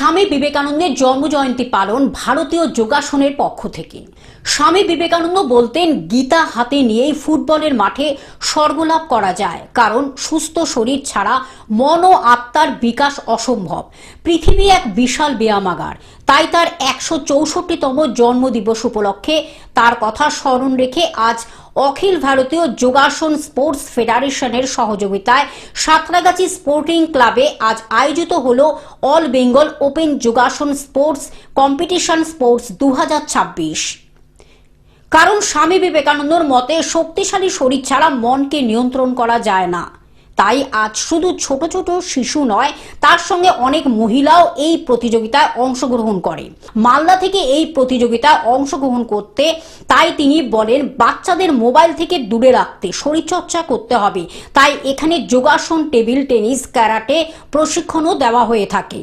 স্বামী বিবেকানন্দের জন্মজয়ন্তী পালন ভারতীয় যোগাসনের পক্ষ থেকে। স্বামী বিবেকানন্দ বলতেন, গীতা হাতে নিয়েই ফুটবলের মাঠে স্বর্গলাভ করা যায়, কারণ সুস্থ শরীর ছাড়া মন ও আত্মার বিকাশ অসম্ভব। পৃথিবী এক বিশাল ব্যায়ামাগার তাই তার একশো চৌষট্টিতম জন্মদিবস উপলক্ষে তার কথা স্মরণ রেখে আজ অখিল ভারতীয় যোগাসন স্পোর্টস ফেডারেশনের সহযোগিতায় সাঁতরাগাছি স্পোর্টিং ক্লাবে আজ আয়োজিত হল অল বেঙ্গল ওপেন যোগাসন স্পোর্টস কম্পিটিশন স্পোর্টস দু হাজার ছাব্বিশ। কারণ স্বামী বিবেকানন্দর মতে শক্তিশালী শরীর ছাড়া মনকে নিয়ন্ত্রণ করা যায় না। তাই আজ শুধু ছোট ছোট শিশু নয়, তার সঙ্গে অনেক মহিলাও এই প্রতিযোগিতায় অংশগ্রহণ করে। মালদা থেকে এই প্রতিযোগিতায় অংশগ্রহণ করতে তাই তিনি বলেন, বাচ্চাদের মোবাইল থেকে দূরে রাখতে শরীরচর্চা করতে হবে। তাই এখানে যোগাসন, টেবিল, টেনিস, ক্যারাটে প্রশিক্ষণও দেওয়া হয়ে থাকে।